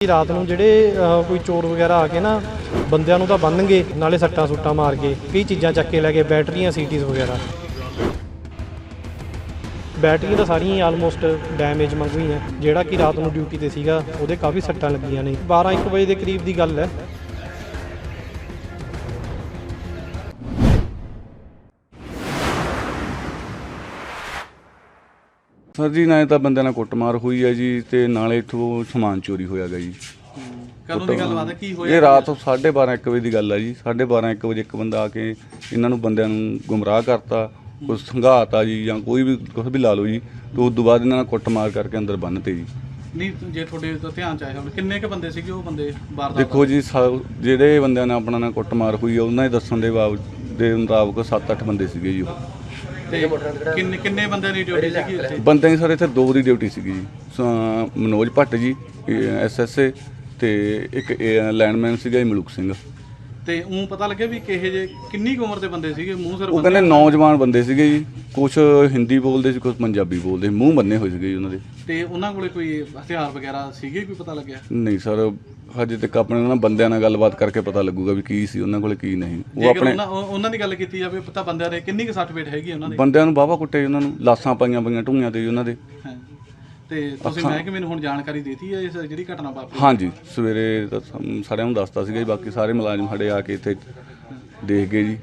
ਰਾਤ ਨੂੰ ਜਿਹੜੇ ਕੋਈ ਚੋਰ ਵਗੈਰਾ ਆ ਕੇ ਨਾ ਬੰਦਿਆਂ ਨੂੰ ਤਾਂ ਬੰਨਣਗੇ ਨਾਲੇ ਸੱਟਾਂ ਸੁੱਟਾਂ ਮਾਰ ਕੇ, ਕਈ ਚੀਜ਼ਾਂ ਚੱਕ ਕੇ ਲੈ ਗਏ ਬੈਟਰੀਆਂ, ਸੀਟੀਜ਼ ਵਗੈਰਾ। ਬੈਟਰੀਆਂ ਤਾਂ ਸਾਰੀਆਂ ਹੀ ਆਲਮੋਸਟ ਡੈਮੇਜ ਮੰਗ ਗਈਆਂ ਜਿਹੜਾ ਕਿ ਰਾਤ ਨੂੰ ਡਿਊਟੀ ਤੇ ਸੀਗਾ, ਉਹਦੇ ਕਾਫੀ ਸੱਟਾਂ ਲੱਗੀਆਂ ਨੇ। 12 1 ਵਜੇ ਦੇ ਕਰੀਬ ਦੀ ਗੱਲ ਹੈ। ਸਰ ਜੀ ਨਾ ਤਾਂ ਬੰਦਿਆਂ ਨਾਲ ਕੁੱਟਮਾਰ ਹੋਈ ਹੈ ਜੀ ਤੇ ਨਾਲੇ ਇਥੋਂ ਸਮਾਨ ਚੋਰੀ ਹੋਇਆ ਗਾ ਜੀ। ਕਦੋਂ ਦੀ ਗੱਲਬਾਤ ਹੈ? ਕੀ ਹੋਇਆ? ਇਹ ਰਾਤ 12:30 1 ਵਜੇ ਦੀ ਗੱਲ ਹੈ ਜੀ। 12:30 1 ਵਜੇ ਇੱਕ ਬੰਦਾ ਆ ਕੇ ਇਹਨਾਂ ਨੂੰ ਬੰਦਿਆਂ ਨੂੰ ਗੁੰਮਰਾਹ ਕਰਤਾ ਕੋਈ ਸੰਘਾਤਾ ਜੀ ਜਾਂ ਕੋਈ ਵੀ ਕੁਝ ਵੀ ਲਾ ਲਓ ਜੀ ਤੇ ਉਸ ਤੋਂ ਬਾਅਦ ਇਹਨਾਂ ਨਾਲ ਕੁੱਟਮਾਰ ਕਰਕੇ ਅੰਦਰ ਬੰਨਤੇ ਜੀ। ਨਹੀਂ ਜੇ ਤੁਹਾਡੇ ਤਾਂ ਧਿਆਨ ਚ ਆਇਆ ਹੋਵੇ ਕਿੰਨੇ ਕ ਬੰਦੇ ਸੀਗੇ ਉਹ ਬੰਦੇ ਬਾਹਰ ਦਾ? ਦੇਖੋ ਜੀ ਸਾ- ਜਿਹੜੇ ਬੰਦਿਆਂ ਨਾਲ ਆਪਣਾ ਨਾਲ ਕੁੱਟਮਾਰ ਹੋਈ ਆ ਉਹਨਾਂ ਦੇ ਦੱਸਣ ਦੇ ਬਾਵਜੂਦ ਦੇ ਮੁਤਾਬਕ 7-8 ਬੰਦੇ ਸੀਗੇ ਜੀ ਉਹ। ਤੇ ਕਿੰਨੇ ਕਿੰਨੇ ਬੰਦਿਆਂ ਦੀ ਡਿਊਟੀ ਸੀਗੀ ਇੱਥੇ ਬੰਦਿਆਂ ਦੀ ਸਰ ਇੱਥੇ ਦੋ ਦੀ ਡਿਊਟੀ ਸੀਗੀ ਜੀ। ਸ- ਮਨੋਜ ਭੱਟ ਜੀ ਐਸਐਸਏ ਤੇ ਇੱਕ ਲੈਂਡਮੈਨ ਸੀਗਾ ਜੀ ਮਲੂਕ ਸਿੰਘ। ਤੇ ਉਹ ਪਤਾ ਲੱਗਿਆ ਵੀ ਕਿਹੇ ਜੇ ਕਿੰਨੀ ਕੁ ਉਮਰ ਦੇ ਬੰਦੇ ਸੀਗੇ? ਮੂੰਹ ਸਿਰ ਉਹ ਕਹਿੰਦੇ ਨੌਜਵਾਨ ਬੰਦੇ ਸੀਗੇ ਜੀ। ਕੁਝ ਹਿੰਦੀ ਬੋਲਦੇ ਸੀ ਕੁਝ ਪੰਜਾਬੀ ਬੋਲਦੇ ਸੀ, ਮੂੰਹ ਬੰਨੇ ਹੋਏ ਸੀਗੇ ਜੀ ਉਹਨਾਂ ਦੇ। ਤੇ ਉਹਨਾਂ ਕੋਲੇ ਕੋਈ ਹਥਿਆਰ ਵਗੈਰਾ ਸੀਗੇ? ਕੋਈ ਪਤਾ ਲੱਗਿਆ? ਨਹੀਂ ਸਰ ਹਜੇ ਤੱਕ ਆਪਣੇ ਉਹਨਾਂ ਬੰਦਿਆਂ ਨਾਲ ਗੱਲਬਾਤ ਕਰਕੇ ਪਤਾ ਲੱਗੂਗਾ ਵੀ ਕੀ ਸੀ ਉਹਨਾਂ ਕੋਲੇ ਕੀ ਨਹੀਂ। ਉਹ ਜੇਕਰ ਆਪਣੇ ਉਹਨਾਂ ਉਹ- ਉਹਨਾਂ ਦੀ ਗੱਲ ਕੀਤੀ ਜਾਵੇ ਪਤਾ ਬੰਦਿਆਂ ਦੇ ਕਿੰਨੀ ਕੁ ਸੱਟ ਫੇਟ ਹੈਗੀ ਉਹਨਾਂ ਦੇ? ਬੰਦਿਆਂ ਨੂੰ ਬਾਵਾ ਕੁੱਟੇ ਉਹਨਾਂ ਨੂੰ ਲਾਸਾਂ ਪਾਈਆਂ ਪਈਆਂ ਢੂਈਆਂ ਤੇ ਜੀ ਉਹਨਾਂ ਦੇ। ਹਾਂ। ਤੇ ਤੁਸੀਂ ਮੈਂ ਕਿ ਮੈਨੂੰ ਹੁਣ ਜਾਣਕਾਰੀ ਦਿੱਤੀ ਹੈ ਇਸ ਜਿਹੜੀ ਘਟਨਾ ਵਾਪਰੀ? ਹਾਂਜੀ ਸਵੇਰੇ ਤਾਂ ਸਾਨੂੰ ਸਾਰਿਆਂ ਨੂੰ ਦੱਸਤਾ ਸੀਗਾ ਜੀ ਬਾਕੀ ਸਾਰੇ ਮੁਲਾਜ਼ਮ ਸਾਡੇ ਆ ਕੇ ਇੱਥੇ ਦੇਖ ਗਏ ਜੀ।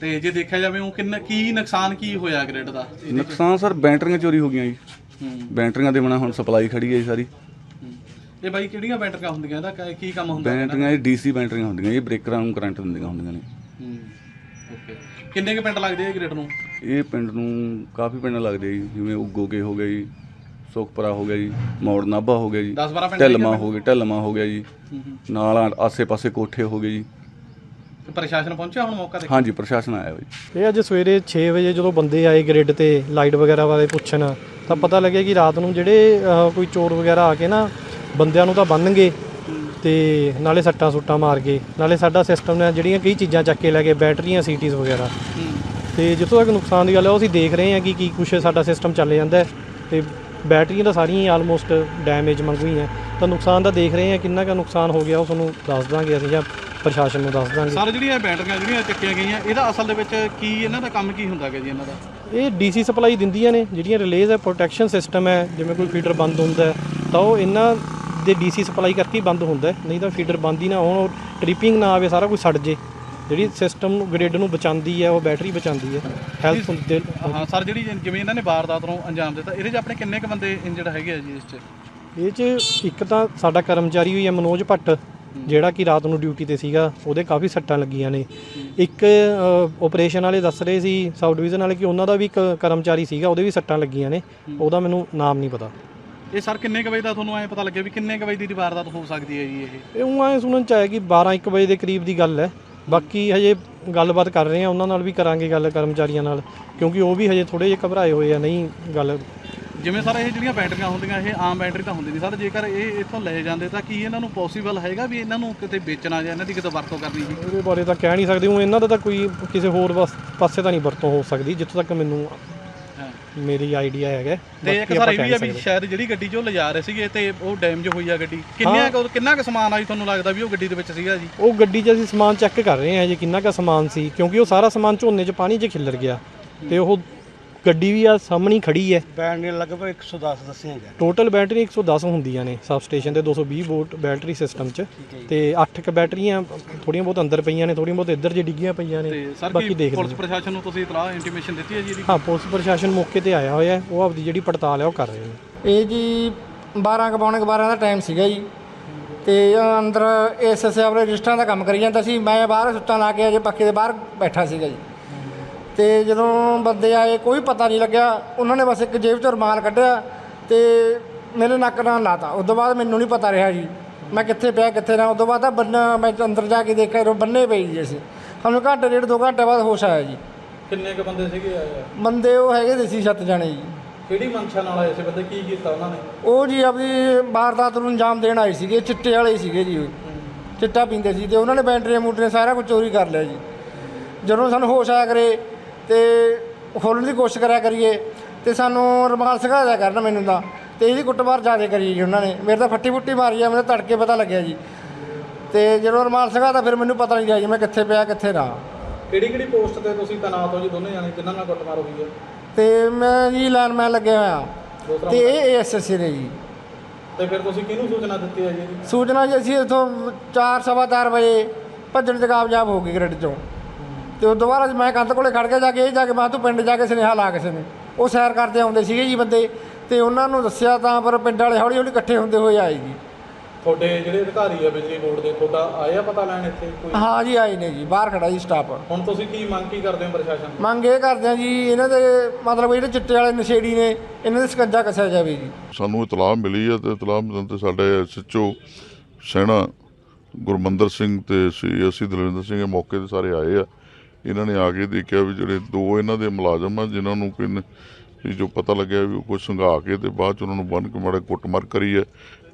ਤੇ ਜੇ ਦੇਖਿਆ ਜਾਵੇ ਉਹ ਕਿੰਨਾ ਕੀ ਨੁਕਸਾਨ ਕੀ ਹੋਇਆ ਗ੍ਰਿਡ ਦਾ? ਨੁਕਸਾਨ ਸਰ ਬੈਟਰੀਆਂ ਚੋਰੀ ਹੋ ਗਈਆਂ ਜੀ। ਹੂੰ। ਬੈਟਰੀਆਂ ਦੇ ਬਿਨਾ ਹੁਣ ਸਪਲਾਈ ਖੜੀ ਹੈ ਜੀ ਸਾਰੀ। ਇਹ ਬਾਈ ਕਿਹੜੀਆਂ ਬੈਟਰੀਆਂ ਹੁੰਦੀਆਂ? ਇਹਦਾ ਕ- ਕੀ ਕੰਮ ਹੁੰਦਾ ਇਹਨਾਂ? ਬੈਟਰੀਆਂ ਇਹ ਡੀਸੀ ਬੈਟਰੀਆਂ ਹੁੰਦੀਆਂ ਜੀ ਬ੍ਰੇਕਰਾਂ ਨੂੰ ਕਰੰਟ ਦਿੰਦੀਆਂ ਹੁੰਦੀਆਂ ਨੇ। ਹੂੰ ਓਕੇ। ਕਿੰਨੇ ਕੁ ਪਿੰਡ ਲੱਗਦੇ ਆ ਗ੍ਰਿਡ ਨੂੰ? ਇਹ ਪਿੰਡ ਨੂੰ ਕਾਫੀ ਪਿੰਡ ਲੱਗਦੇ ਆ ਜੀ ਜਿਵੇਂ ਉਗੋਕੇ ਹੋ ਗਿਆ ਜੀ ਸੁਖਪਰਾ ਹੋ ਗਿਆ ਜੀ ਮੌੜ ਨਾਭਾ ਹੋ ਗਿਆ ਜੀ 10 12 ਪਿੰਡ ਢਿਲਮਾ ਹੋ ਗਿਆ ਢਿਲਮਾ ਹੋ ਗਿਆ ਜੀ ਹੂੰ ਹੂੰ। ਨਾਲ ਆਸੇ-ਪਾਸੇ ਕੋਠੇ ਹੋ ਗਏ ਜੀ। ਤੇ ਪ੍ਰਸ਼ਾਸਨ ਪਹੁੰਚਿਆ ਹੁਣ ਮੌਕਾ ਤੇ ਹਾਂਜੀ ਪ੍ਰਸ਼ਾਸਨ ਆਇਆ ਜੀ ਇਹ ਅੱਜ ਸਵੇਰੇ 6 ਵਜੇ ਜਦੋਂ ਬੰਦੇ ਆਏ ਗ੍ਰਿਡ ਤੇ ਲਾਈਟ ਵਗੈਰਾ ਬਾਰੇ ਪੁੱਛਣ ਤਾਂ ਪਤਾ ਲੱਗਿਆ ਕਿ ਰਾਤ ਨੂੰ ਜਿਹੜੇ ਅਹ, ਕੋਈ ਚੋਰ ਵਗੈਰਾ ਆ ਕੇ ਨਾ ਬੰਦਿਆਂ ਨੂੰ ਤਾਂ ਬੰਨਣਗੇ ਤੇ ਨਾਲੇ ਸੱਟਾਂ ਸੁੱਟਾਂ ਮਾਰ ਕੇ ਨਾਲੇ ਸਾਡਾ ਸਿਸਟਮ ਨੇ ਜਿਹੜੀਆਂ ਕਈ ਚੀਜ਼ਾਂ ਚੱਕ ਕੇ ਲੈ ਗਏ ਬੈਟਰੀਆਂ ਸੀਟੀਜ਼ ਵਗੈਰਾ। ਹੂੰ ਤੇ ਜਿੱਥੋਂ ਤੱਕ ਨੁਕਸਾਨ ਦੀ ਗੱਲ ਹੈ ਉਹ ਅਸੀਂ ਦੇਖ ਰਹੇ ਹਾਂ ਕਿ ਕੀ ਕੁਛ ਸਾਡਾ ਸਿਸਟਮ ਚੱਲ ਜਾਂਦਾ ਹੈ ਤੇ ਬੈਟਰੀਆਂ ਤਾਂ ਸਾਰੀਆਂ ਹੀ ਆਲਮੋਸਟ ਡੈਮੇਜ ਮੰਗ ਗਈਆਂ ਤਾਂ ਨੁਕਸਾਨ ਦਾ ਦੇਖ ਰਹੇ ਹਾਂ ਕਿੰਨਾ ਕੁ ਨੁਕਸਾਨ ਹੋ ਗਿਆ ਉਹ ਤੁਹਾਨੂੰ ਦੱਸ ਦਾਂਗੇ ਅਸੀਂ ਜਾਂ ਪ੍ਰਸ਼ਾਸਨ ਨੂੰ ਦੱਸ ਦਾਂਗੇ। ਸਰ ਜਿਹੜੀਆਂ ਬੈਟਰੀਆਂ ਜਿਹੜੀਆਂ ਚੱਕੀਆਂ ਗਈਆਂ ਇਹਦਾ ਅਸਲ ਦੇ ਵਿੱਚ ਕੀ ਇਹਨਾਂ ਦਾ ਕੰਮ ਕੀ ਹੁੰਦਾ ਹੈ ਜੀ ਇਹਨਾਂ ਦਾ? ਇਹ ਡੀਸੀ ਸਪਲਾਈ ਦਿੰਦੀਆਂ ਨੇ ਜਿਹੜੀਆਂ ਰਿਲੇਜ਼ ਹੈ ਪ੍ਰੋਟੈਕਸ਼ਨ ਸਿਸਟਮ ਹੈ ਜਿਵੇਂ ਕੋਈ ਫੀਡਰ ਬੰਦ ਹੁੰਦਾ ਹੈ ਤਾਂ ਉਹ ਇਹਨਾਂ ਦੇ ਡੀਸੀ ਸਪਲਾਈ ਕਰਕੇ ਹੀ ਬੰਦ ਹੁੰਦਾ ਹੈ। ਨਹੀਂ ਤਾਂ ਫੀਡਰ ਬੰਦ ਹੀ ਨਾ ਹੋਣ ਟ੍ਰਿਪਿੰਗ ਨਾ ਆਵੇ ਸਾਰਾ ਕੁਝ ਸੜ ਜੇ। ਜਿਹੜੀ ਸਿਸਟਮ ਨੂੰ ਗ੍ਰਿਡ ਨੂੰ ਬਚਾਉਂਦੀ ਹੈ ਉਹ ਬੈਟਰੀ ਬਚਾਉਂਦੀ ਹੈ। ਹੈਲਥ ਦੇ ਹਾਂ ਸਰ ਜਿਹੜੀ ਜਿਵੇਂ ਇਹਨਾਂ ਨੇ ਵਾਰਦਾਤ ਨੂੰ ਅੰਜਾਮ ਦਿੱਤਾ ਇਹਦੇ 'ਚ ਆਪਣੇ ਕਿੰਨੇ ਕੁ ਬੰਦੇ ਇੰਜਰਡ ਹੈਗੇ ਆ ਜੀ ਇਸ 'ਚ? ਇਹ ਚ ਇੱਕ ਤਾਂ ਸਾਡਾ ਕਰਮਚਾਰੀ ਹੋਈ ਹੈ ਮਨੋਜ ਭੱਟ ਜਿਹੜਾ ਕਿ ਰਾਤ ਨੂੰ ਡਿਊਟੀ ਤੇ ਸੀਗਾ। ਉਹਦੇ ਕਾਫੀ ਸੱਟਾਂ ਲੱਗੀਆਂ ਨੇ। ਇੱਕ ਆਪਰੇਸ਼ਨ ਵਾਲੇ ਦੱਸ ਰਹੇ ਸੀ ਸਬ ਡਿਵੀਜ਼ਨ ਵਾਲੇ ਕਿ ਉਹਨਾਂ ਦਾ ਵੀ ਇੱਕ ਕਰਮਚਾਰੀ ਸੀਗਾ ਉਹਦੇ ਵੀ ਸੱਟਾਂ ਲੱਗੀਆਂ ਨੇ। ਉਹਦਾ ਮੈਨੂੰ ਨਾਮ ਨਹੀਂ ਪਤਾ। ਇਹ ਸਰ ਕਿੰਨੇ ਕੁ ਵਜੇ ਦਾ ਤੁਹਾਨੂੰ ਐ ਪਤਾ ਲੱਗਿਆ ਵੀ ਕਿੰਨੇ ਕੁ ਵਜੇ ਦੀ ਵਾਰਦਾਤ ਹੋ ਸਕਦੀ ਹੈ ਜੀ ਇਹ? ਇਹ ਉਹ ਐਂ ਸੁਣਨ ਚ ਆਇਆ ਕਿ 12 1 ਵਜੇ ਦੇ ਕਰੀਬ ਦੀ ਗੱਲ ਹੈ। ਬਾਕੀ ਹਜੇ ਗੱਲਬਾਤ ਕਰ ਰਹੇ ਆ ਉਹਨਾਂ ਨਾਲ ਵੀ ਕਰਾਂਗੇ ਗੱਲ ਕਰਮਚਾਰੀਆਂ ਨਾਲ ਕਿਉਂਕਿ ਉਹ ਵੀ ਹਜੇ ਥੋੜੇ ਜਿਹੇ ਘਬਰਾਏ ਹੋਏ ਆ ਨਹੀਂ ਗੱਲ। ਜਿਵੇਂ ਸਰ ਇਹ ਜਿਹੜੀਆਂ ਬੈਟਰੀਆਂ ਹੁੰਦੀਆਂ ਇਹ ਆਮ ਬੈਟਰੀ ਤਾਂ ਹੁੰਦੀ ਨਹੀਂ ਸਰ। ਜੇਕਰ ਇਹ ਇੱਥੋਂ ਲੈ ਜਾਂਦੇ ਤਾਂ ਕੀ ਇਹਨਾਂ ਨੂੰ ਪੋਸੀਬਲ ਹੈਗਾ ਵੀ ਇਹਨਾਂ ਨੂੰ ਕਿਤੇ ਵੇਚਣਾ ਜਾਂ ਇਹਨਾਂ ਦੀ ਕਿਤੇ ਵਰਤੋਂ ਕਰਨੀ ਜੀ? ਉਹਦੇ ਬਾਰੇ ਤਾਂ ਕਹਿ ਨਹੀਂ ਸਕਦੇ ਉਹ ਇਹਨਾਂ ਦਾ ਤਾਂ ਕੋਈ ਕਿਸੇ ਹੋਰ ਪਾਸੇ ਤਾਂ ਨਹੀਂ ਵਰਤੋਂ ਹੋ ਸਕਦੀ ਜਿੱਥੋਂ ਤੱਕ ਮੈਨੂੰ ਹਾਂ ਮੇਰੀ ਆਈਡੀਆ ਹੈਗਾ ਤੇ ਇੱਕ ਬਾਕੀ ਸਰ ਆਪਾਂ ਇਹ ਵੀ ਕਹਿ ਆ ਵੀ ਸਕਦੇ। ਸ਼ਾਇਦ ਜਿਹੜੀ ਗੱਡੀ 'ਚ ਉਹ ਲਿਜਾ ਰਹੇ ਸੀਗੇ ਤੇ ਉਹ ਡੈਮੇਜ ਹੋਈ ਆ ਗੱਡੀ। ਕਿੰਨਾ ਕੁ ਕਿੰਨਾ ਕੁ ਸਮਾਨ ਆ ਜੀ ਤੁਹਾਨੂੰ ਲੱਗਦਾ ਵੀ ਉਹ ਗੱਡੀ ਦੇ ਵਿੱਚ ਸੀਗਾ ਜੀ? ਉਹ ਗੱਡੀ 'ਚ ਅਸੀਂ ਸਮਾਨ ਚੈੱਕ ਕਰ ਰਹੇ ਹਾਂ ਜੀ ਕਿੰਨਾ ਕੁ ਸਮਾਨ ਸੀ ਕਿਉਂਕਿ ਉਹ ਸਾਰਾ ਸਮਾਨ ਝੋਨੇ 'ਚ ਪਾਣੀ 'ਚ ਖਿੱਲਰ ਗਿਆ। ਤੇ ਉਹ ਗੱਡੀ ਵੀ ਆ ਸਾਹਮਣੀ ਖੜੀ ਹੈ ਬੈਟਰੀ ਲਗਭਗ 110 ਦੱਸੀਆਂ ਗਿਆ। ਟੋਟਲ ਬੈਟਰੀ 110 ਹੁੰਦੀਆਂ ਨੇ ਸਬ ਸਟੇਸ਼ਨ ਤੇ 220 ਵੋਲਟ ਬੈਟਰੀ ਸਿਸਟਮ 'ਚ। ਤੇ 8 ਕ ਬੈਟਰੀਆਂ ਥੋੜੀਆਂ ਬਹੁਤ ਅੰਦਰ ਪਈਆਂ ਨੇ ਥੋੜੀਆਂ ਬਹੁਤ ਇੱਧਰ ਜੇ ਡਿੱਗੀਆਂ ਪਈਆਂ ਨੇ। ਤੇ ਸਰ ਬਾਕੀ ਕੀ ਦੇਖਦੇ ਪੁਲਿਸ ਪ੍ਰਸ਼ਾਸਨ ਨੂੰ ਤੁਸੀਂ ਇਤਲਾਹ ਇੰਟੀਮੇਸ਼ਨ ਦਿੱਤੀ ਹੈ ਜੀ ਇਹਦੀ? ਹਾਂ ਪੁਲਿਸ ਪ੍ਰਸ਼ਾਸਨ ਮੌਕੇ ਤੇ ਆਇਆ ਹੋਇਆ ਹੈ ਉਹ ਆਪਦੀ ਜਿਹੜੀ ਪੜਤਾਲ ਹੈ ਉਹ ਕਰ ਰਹੇ ਨੇ। ਇਹ ਜੀ 12 ਕੁ ਪੌਣੇ ਕੁ 12 ਦਾ ਟਾਈਮ ਸੀਗਾ ਜੀ। ਤੇ ਅੰਦਰ ਐਸਐਸ ਆਪਣੇ ਰਜਿਸਟਰਾਂ ਦਾ ਕੰਮ ਕਰੀ ਜਾਂਦਾ ਸੀ। ਮੈਂ ਬਾਹਰ ਸੁੱਤਾ ਲਾ ਕੇ ਅਜੇ ਪੱਕੇ ਦੇ ਬਾਹਰ ਬੈਠਾ ਸੀਗਾ ਜੀ। ਤੇ ਜਦੋਂ ਬੰਦੇ ਆਏ ਕੋਈ ਪਤਾ ਨਹੀਂ ਲੱਗਿਆ। ਉਹਨਾਂ ਨੇ ਬਸ ਇੱਕ ਜੇਬ ਚੋਂ ਰੁਮਾਲ ਕੱਢਿਆ ਤੇ ਮੇਰੇ ਨੱਕ ਨਾਲ ਲਾਤਾ। ਉਸ ਤੋਂ ਬਾਅਦ ਮੈਨੂੰ ਨਹੀਂ ਪਤਾ ਰਿਹਾ ਜੀ ਮੈਂ ਕਿੱਥੇ ਪਿਆ ਕਿੱਥੇ ਨਾ। ਉਸ ਤੋਂ ਬਾਅਦ ਤਾਂ ਬੰਨ ਮੈਂ ਅੰਦਰ ਜਾ ਕੇ ਦੇਖਿਆ ਉਹ ਬੰਨੇ ਪਈ ਜੀ ਅਸੀਂ। ਸਾਨੂੰ ਘੰਟੇ ਡੇਢ ਦੋ ਘੰਟੇ ਬਾਅਦ ਹੋਸ਼ ਆਇਆ ਜੀ। ਕਿੰਨੇ ਕ ਬੰਦੇ ਸੀਗੇ ਆਏ ਬੰਦੇ ਉਹ ਹੈਗੇ ਦੇ ਸੀ ਸੱਤ ਜਾਣੇ ਜੀ। ਕਿਹੜੀ ਮਨਸ਼ਾ ਨਾਲ ਆਏ ਸੀ ਬੰਦੇ? ਕੀ ਕੀਤਾ ਉਹਨਾਂ ਨੇ? ਉਹ ਜੀ ਆਪਣੀ ਵਾਰਦਾਤ ਨੂੰ ਅੰਜਾਮ ਦੇਣ ਆਏ ਸੀਗੇ ਚਿੱਟੇ ਵਾਲੇ ਸੀਗੇ ਜੀ ਉਹ। ਚਿੱਟਾ ਪੀਂਦੇ ਸੀ ਤੇ ਉਹਨਾਂ ਨੇ ਬੈਟਰੀਆਂ ਮੂਟਰੀਆਂ ਸਾਰਾ ਕੁਝ ਚੋਰੀ ਕਰ ਲਿਆ ਜੀ। ਜਦੋਂ ਸਾਨੂੰ ਹੋਸ਼ ਆਇਆ ਕਰੇ ਤੇ ਖੋਲ੍ਹਣ ਦੀ ਕੋਸ਼ਿਸ਼ ਕਰਿਆ ਕਰੀਏ ਤੇ ਸਾਨੂੰ ਰੁਮਾਲ ਸਿਖਾ ਦਿਆ ਕਰਨ ਮੈਨੂੰ ਤਾਂ ਤੇ ਇਹਦੀ ਕੁੱਟਮਾਰ ਜ਼ਿਆਦਾ ਕਰੀ ਜੀ ਉਹਨਾਂ ਨੇ। ਮੇਰੇ ਤਾਂ ਫੱਟੀ ਫੁੱਟੀ ਮਾਰੀ ਆ ਮੈਨੂੰ ਤੜਕੇ ਪਤਾ ਲੱਗਿਆ ਜੀ। ਤੇ ਜਦੋਂ ਸਿੰਘਾ ਤਾਂ ਫਿਰ ਮੈਨੂੰ ਪਤਾ ਨਹੀਂ ਗਿਆ ਜੀ ਮੈਂ ਕਿੱਥੇ ਪਿਆ ਕਿੱਥੇ ਨਾ। ਕਿਹੜੀ ਕਿਹੜੀ ਪੋਸਟ ਤੇ ਤੁਸੀਂ ਤੈਨਾਤ ਹੋ ਜੀ ਦੋਨੇ ਜਾਣੇ? ਜਿਨ੍ਹਾਂ ਨਾਲ ਕੁੱਟਮਾਰ ਹੋਈ ਹੈ ਤੇ ਮੈਂ ਜੀ ਲਾਈਨਮੈਨ ਲੱਗਿਆ ਹੋਇਆ। ਤੇ ਇਹ ਐਸਐਸਸੀ ਨੇ ਜੀ। ਤੇ ਫਿਰ ਤੁਸੀਂ ਕਿਹਨੂੰ ਸੂਚਨਾ ਦਿੱਤੀ ਹੈ ਜੀ? ਸੂਚਨਾ ਜੀ ਅਸੀਂ ਇੱਥੋਂ ਚਾਰ ਸਵਾ ਚਾਰ ਵਜੇ ਭੱਜਣ 'ਚ ਕਾਮਯਾਬ ਹੋ ਗਏ ਗ੍ਰਿਡ 'ਚੋਂ। ਤੇ ਉਹ ਦੁਬਾਰਾ ਮੈਂ ਕੰਧ ਕੋਲੇ ਖੜ ਕੇ ਜਾ ਕੇ ਇਹ ਜਾ ਕੇ ਮੈਂ ਤੂੰ ਪਿੰਡ ਜਾ ਕੇ ਸੁਨੇਹਾ ਲਾ ਕਿਸੇ ਨੇ। ਉਹ ਸੈਰ ਕਰਦੇ ਆਉਂਦੇ ਸੀਗੇ ਜੀ ਬੰਦੇ ਤੇ ਉਹਨਾਂ ਨੂੰ ਦੱਸਿਆ ਤਾਂ ਪਰ ਪਿੰਡ ਵਾਲੇ ਹੌਲੀ ਹੌਲੀ ਇਕੱਠੇ ਹੁੰਦੇ ਹੋਏ ਆਏ ਜੀ। ਤੁਹਾਡੇ ਜਿਹੜੇ ਅਧਿਕਾਰੀ ਆ ਬਿਜਲੀ ਬੋਰਡ ਦੇ ਤੁਹਾਡਾ ਆਇਆ ਪਤਾ ਲੈਣ ਇੱਥੇ ਕੋਈ? ਹਾਂ ਜੀ ਆਏ ਨੇ ਜੀ ਬਾਹਰ ਖੜਾ ਜੀ ਸਟਾਫ ਹੁਣ ਤੁਸੀਂ ਕੀ ਮੰਗ ਕੀ ਕਰਦੇ ਹੋ ਪ੍ਰਸ਼ਾਸਨ ਤੋਂ? ਮੰਗ ਇਹ ਕਰਦੇ ਆ ਜੀ ਇਹਨਾਂ ਦੇ ਮਤਲਬ ਜਿਹੜੇ ਚਿੱਟੇ ਵਾਲੇ ਨਸ਼ੇੜੀ ਨੇ ਇਹਨਾਂ ਦੇ ਸਕੰਜਾ ਕੱਸਿਆ ਜਾਵੇ ਜੀ। ਸਾਨੂੰ ਇਤਲਾਹ ਮਿਲੀ ਹੈ ਤੇ ਇਤਲਾਹ ਮਿਲਣ ਤੇ ਸਾਡੇ ਐਸਐਚਓ ਸੈਣਾ ਗੁਰਮੰਦਰ ਸਿੰਘ ਤੇ ਸੀ ਦਲਵਿੰਦਰ ਸਿੰਘ ਇਹ ਮੌਕੇ ਤੇ ਸਾਰੇ ਆਏ ਆ। ਇਹਨਾਂ ਨੇ ਆ ਕੇ ਦੇਖਿਆ ਵੀ ਜਿਹੜੇ ਦੋ ਇਹਨਾਂ ਦੇ ਮੁਲਾਜ਼ਮ ਆ, ਜਿਨ੍ਹਾਂ ਨੂੰ ਕੋਈ ਵੀ ਜੋ ਪਤਾ ਲੱਗਿਆ ਵੀ ਉਹ ਕੁਝ ਸੰਘਾ ਕੇ ਤੇ ਬਾਅਦ ਚ ਉਹਨਾਂ ਨੂੰ ਬੰਨ ਕੇ ਮਾੜਾ ਕੁੱਟਮਾਰ ਕਰੀ ਹੈ।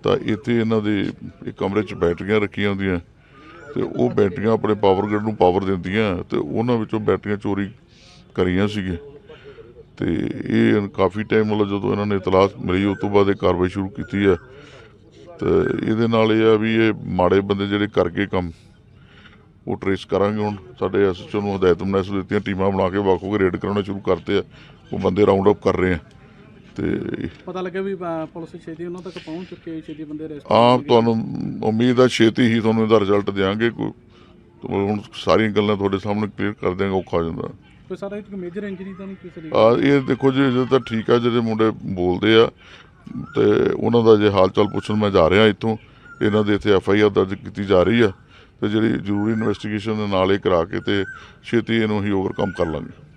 ਤਾਂ ਇੱਥੇ ਇਹਨਾਂ ਦੇ ਇੱਕ ਕਮਰੇ 'ਚ ਬੈਟਰੀਆਂ ਰੱਖੀਆਂ ਹੁੰਦੀਆਂ। ਤੇ ਉਹ ਬੈਟਰੀਆਂ ਆਪਣੇ ਪਾਵਰ ਗ੍ਰਿਡ ਨੂੰ ਪਾਵਰ ਦਿੰਦੀਆਂ, ਤੇ ਉਹਨਾਂ ਵਿੱਚੋਂ ਬੈਟਰੀਆਂ ਚੋਰੀ ਕਰੀਆਂ ਸੀਗੇ ਤੇ ਇਹ ਕਾਫੀ ਟਾਈਮ ਮਤਲਬ ਜਦੋਂ ਇਹਨਾਂ ਨੇ ਇਤਲਾਹ ਮਿਲੀ, ਉਸ ਤੋਂ ਬਾਅਦ ਇਹ ਕਾਰਵਾਈ ਸ਼ੁਰੂ ਕੀਤੀ ਹੈ। ਤੇ ਇਹਦੇ ਨਾਲ ਇਹ ਆ ਵੀ ਇਹ ਮਾੜੇ ਬੰਦੇ ਜਿਹੜੇ ਕਰਕੇ ਕੰਮ। ਉਹ ਟਰੇਸ ਕਰਾਂਗੇ ਹੁਣ। ਸਾਡੇ ਐਸਐਚਓ ਨੂੰ ਹਦਾਇਤ ਮਨੈਸ ਦਿੱਤੀਆਂ ਟੀਮਾਂ ਬਣਾ ਕੇ ਵਾਕੋ ਰੇਡ ਕਰਾਉਣੇ ਸ਼ੁਰੂ ਕਰਤੇ ਆ। ਉਹ ਬੰਦੇ ਰਾਉਂਡ ਅਪ ਕਰ ਰਹੇ ਆ। ਤੇ ਪਤਾ ਲੱਗਿਆ ਵੀ ਪੁਲਿਸ ਛੇਤੀ ਉਹਨਾਂ ਤੱਕ ਪਹੁੰਚ ਚੁੱਕੀ ਹੈ ਛੇਤੀ ਬੰਦੇ ਅਰੈਸਟ ਆਮ ਤੁਹਾਨੂੰ ਉਮੀਦ ਆ ਛੇਤੀ ਹੀ ਤੁਹਾਨੂੰ ਇਹਦਾ ਰਿਜ਼ਲਟ ਦਿਆਂਗੇ। ਕੋਈ ਹੁਣ ਸਾਰੀਆਂ ਗੱਲਾਂ ਤੁਹਾਡੇ ਸਾਹਮਣੇ ਕਲੀਅਰ ਕਰ ਦਿਆਂਗੇ ਔਖਾ ਹੋ ਜਾਂਦਾ। ਕੋਈ ਸਾਰਾ ਇੱਕ ਮੇਜਰ ਇੰਜਰੀ ਤਾਂ ਨਹੀਂ ਕਿਸੇ ਦੀ ਆ ਇਹ ਦੇਖੋ ਜੀ ਜੇ ਤਾਂ ਠੀਕ ਆ ਜਿਹੜੇ ਮੁੰਡੇ ਬੋਲਦੇ ਆ। ਤੇ ਉਹਨਾਂ ਦਾ ਜੇ ਹਾਲ ਚਾਲ ਪੁੱਛਣ ਮੈਂ ਜਾ ਰਿਹਾ ਇੱਥੋਂ। ਇਹਨਾਂ ਦੇ ਇੱਥੇ ਐਫ ਆਈ ਆਰ ਦਰਜ ਕੀਤੀ ਜਾ ਰਹੀ ਆ। ਤੇ ਜਿਹੜੀ ਜ਼ਰੂਰੀ ਇਨਵੈਸਟੀਗੇਸ਼ਨ ਨਾਲ ਹੀ ਕਰਾ ਕੇ ਤੇ ਛੇਤੀ ਇਹਨੂੰ ਹੀ ਓਵਰਕਮ ਕਰ ਲਾਂਗੇ।